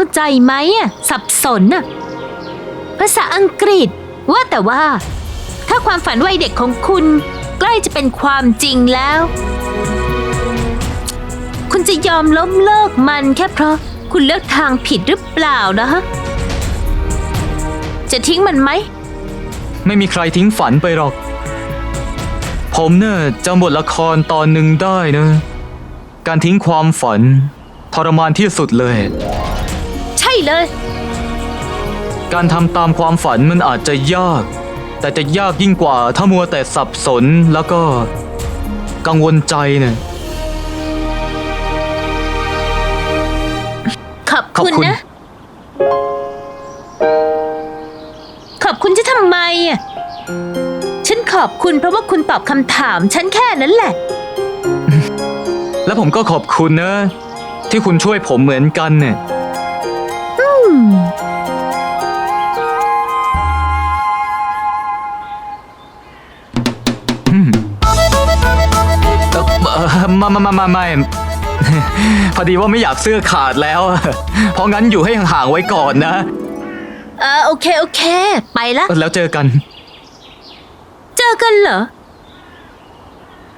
เข้าใจไหมอะสับสนอะภาษาอังกฤษ ว่าแต่ว่า ถ้าความฝันวัยเด็กของคุณ ใกล้จะเป็นความจริงแล้ว คุณจะยอมล้มเลิกมันแค่เพราะคุณเลือกทางผิดหรือเปล่านะฮะ จะทิ้งมันไหม ไม่มีใครทิ้งฝันไปหรอก ผมเนี่ยจำบทละครตอนหนึ่งได้นะ การทิ้งความฝัน ทรมานที่สุดเลย เลย การทำตามความฝันมันอาจจะยาก แต่จะยากยิ่งกว่าถ้ามัวแต่สับสนแล้วก็กังวลใจเนี่ยขอบขอบคุณคุณ นะ ขอบคุณที่ทำไมอะฉันขอบคุณเพราะว่าคุณตอบคำถาม ฉันแค่นั้นแหละ และผมก็ขอบคุณนะ ที่คุณช่วยผมเหมือนกันเนี่ย ไมามามามาไม่ พอดีว่าไม่อยากเสื้อขาดแล้ว เพราะงั้นอยู่ให้ห่างๆไว้ก่อนนะ เออโอเคโอเค ไปละ แล้วเจอกัน เจอกันเหรอ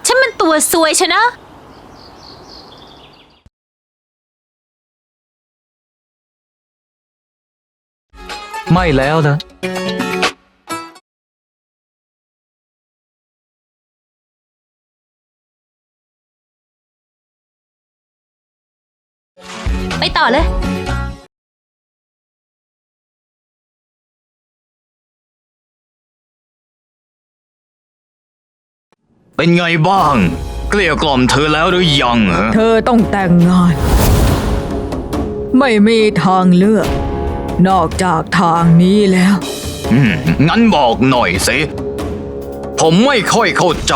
ฉันมันตัวซวยชนะ ไม่แล้วนะ ไปต่อเลยเป็นไงบ้าง เกลี้ยกล่อมเธอแล้วหรือยังฮะเธอต้องแต่งงาน ไม่มีทางเลือก นอกจากทางนี้แล้ว อืมงั้นบอกหน่อยสิ ผมไม่ค่อยเข้าใจ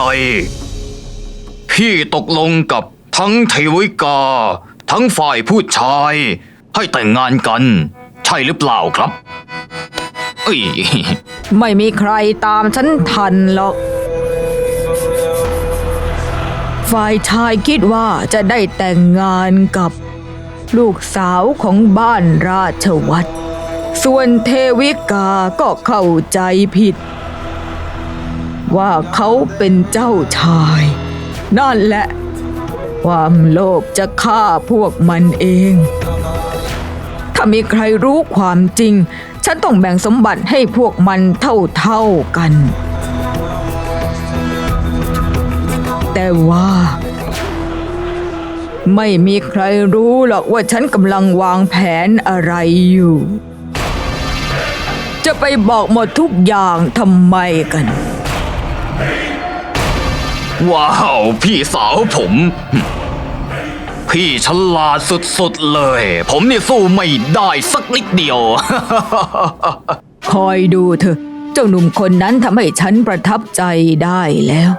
พี่ตกลงกับทั้งเทวิกา ทั้งฝ่ายผู้ชาย ให้แต่งงานกัน ใช่หรือเปล่าครับ เอ้ย ไม่มีใครตามฉันทันหรอก ฝ่ายชายคิดว่าจะได้แต่งงานกับ ลูกสาวของบ้านราชวัตรส่วนเทวิกาก็เข้าใจผิด ว่าเขาเป็นเจ้าชาย นั่นแหละ ความโลภจะฆ่าพวกมันเอง ถ้ามีใครรู้ความจริง ฉันต้องแบ่งสมบัติให้พวกมันเท่าๆกัน แต่ว่า ไม่มีใครรู้หรอกว่าฉันกำลังวางแผนอะไรอยู่ จะไปบอกหมดทุกอย่างทำไมกันว้าว พี่สาวผม พี่ฉลาดสุดๆเลย ผมนี่สู้ไม่ได้สักนิดเดียว คอยดูเถอะ เจ้าหนุ่มคนนั้นทำให้ฉันประทับใจได้แล้ว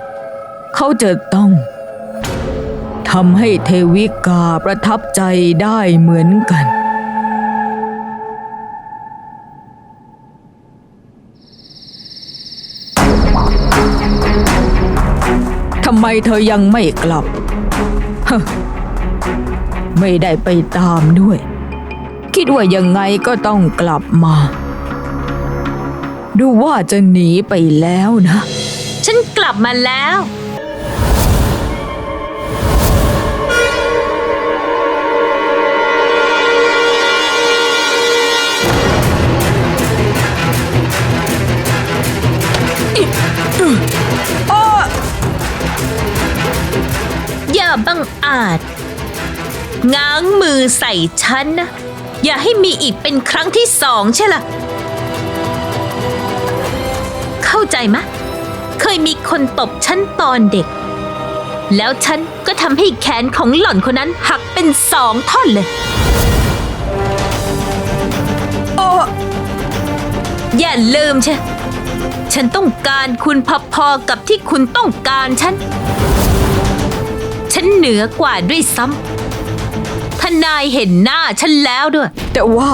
เขาจะต้องทำให้เทวิกาประทับใจได้เหมือนกัน ทำไมเธอยังไม่กลับฮะ ไม่ได้ไปตามด้วย คิดว่ายังไงก็ต้องกลับมา ดูว่าจะหนีไปแล้วนะ ฉันกลับมาแล้ว อย่าบังอาจ ง้างมือใส่ฉันนะ อย่าให้มีอีกเป็นครั้งที่สองใช่ล่ะ เข้าใจมะ เคยมีคนตบฉันตอนเด็ก แล้วฉันก็ทำให้แขนของหล่อนคนนั้นหักเป็นสองท่อนเลยอย่าลืมใช่ ฉันต้องการคุณพอๆกับที่คุณต้องการฉัน ฉันเหนือกว่าด้วยซ้ำถ้า นายเห็นหน้าฉันแล้วด้วย แต่ว่า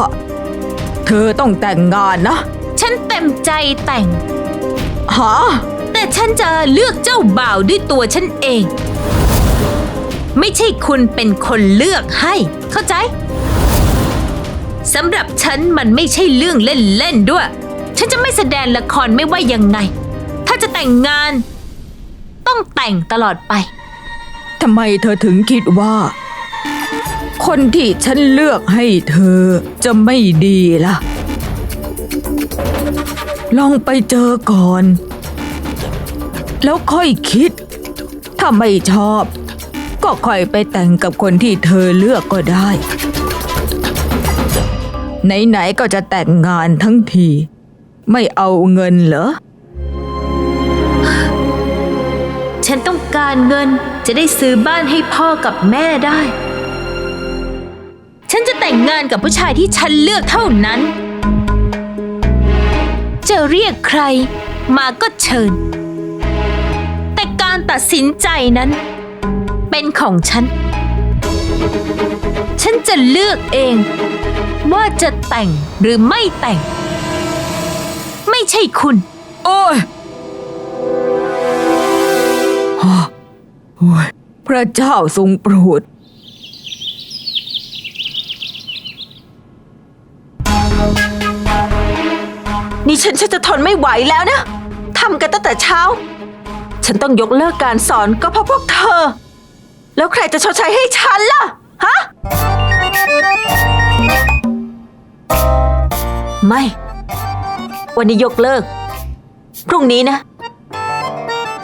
เธอต้องแต่งงานนะ ฉันเต็มใจแต่งหาแต่ฉันจะเลือกเจ้าบ่าวด้วยตัวฉันเอง ไม่ใช่คุณเป็นคนเลือกให้ เข้าใจสำหรับฉันมันไม่ใช่เรื่องเล่นๆด้วย ฉันจะไม่แสดงละครไม่ว่ายังไง ถ้าจะแต่งงาน ต้องแต่งตลอดไป ทำไมเธอถึงคิดว่า คนที่ฉันเลือกให้เธอจะไม่ดีล่ะ ลองไปเจอก่อน แล้วค่อยคิด ถ้าไม่ชอบ ก็ค่อยไปแต่งกับคนที่เธอเลือกก็ได้ ไหนๆก็จะแต่งงานทั้งที ไม่เอาเงินเหรอ ฉันต้องการเงินจะได้ซื้อบ้านให้พ่อกับแม่ได้ ฉันจะแต่งงานกับผู้ชายที่ฉันเลือกเท่านั้น จะเรียกใครมาก็เชิญ แต่การตัดสินใจนั้น เป็นของฉัน ฉันจะเลือกเอง ว่าจะแต่งหรือไม่แต่ง ไม่ใช่คุณ โอ้ยฮะโอ้ยพระเจ้าทรงโปรด นี่ฉันฉันจะทนไม่ไหวแล้วนะทำกันตั้งแต่เช้า ฉันต้องยกเลิกการสอนก็เพราะพวกเธอ แล้วใครจะชดใช้ให้ฉันล่ะ ฮะ ไม่ วันนี้ยกเลิก พรุ่งนี้นะ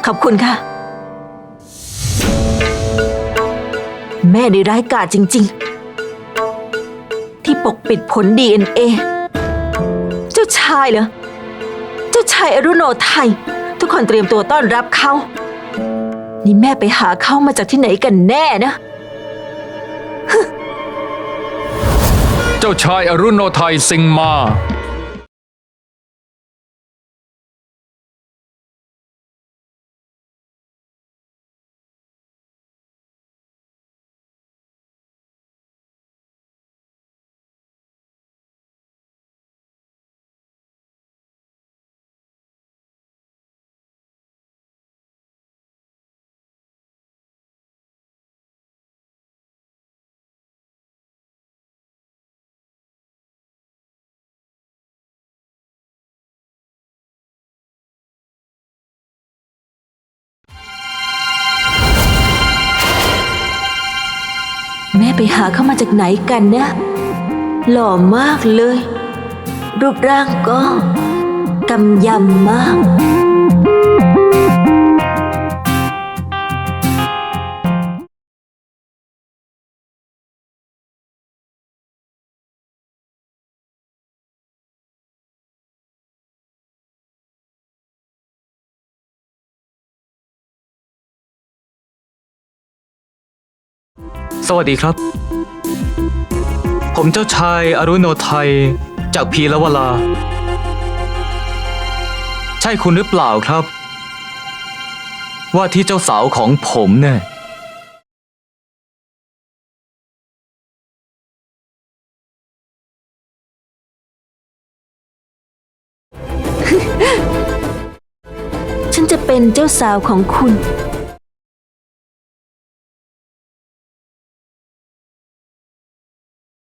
ขอบคุณค่ะ แม่ได้ร้ายกาจจริง ๆ ที่ปกปิดผล DNA เจ้าชายเหรอ เจ้าชายอรุโนไทย ทุกคนเตรียมตัวต้อนรับเขา นี่แม่ไปหาเขามาจากที่ไหนกันแน่นะ เจ้าชายอรุโนไทยสิงมา แม่ไปหาเขามาจากไหนกันนะ หล่อมากเลย รูปร่างก็กำยำมาก สวัสดีครับ ผมเจ้าชายอรุโนไทย จากพีละวลา ใช่คุณหรือเปล่าครับ ว่าที่เจ้าสาวของผมเนี่ยฉันจะเป็นเจ้าสาวของคุณ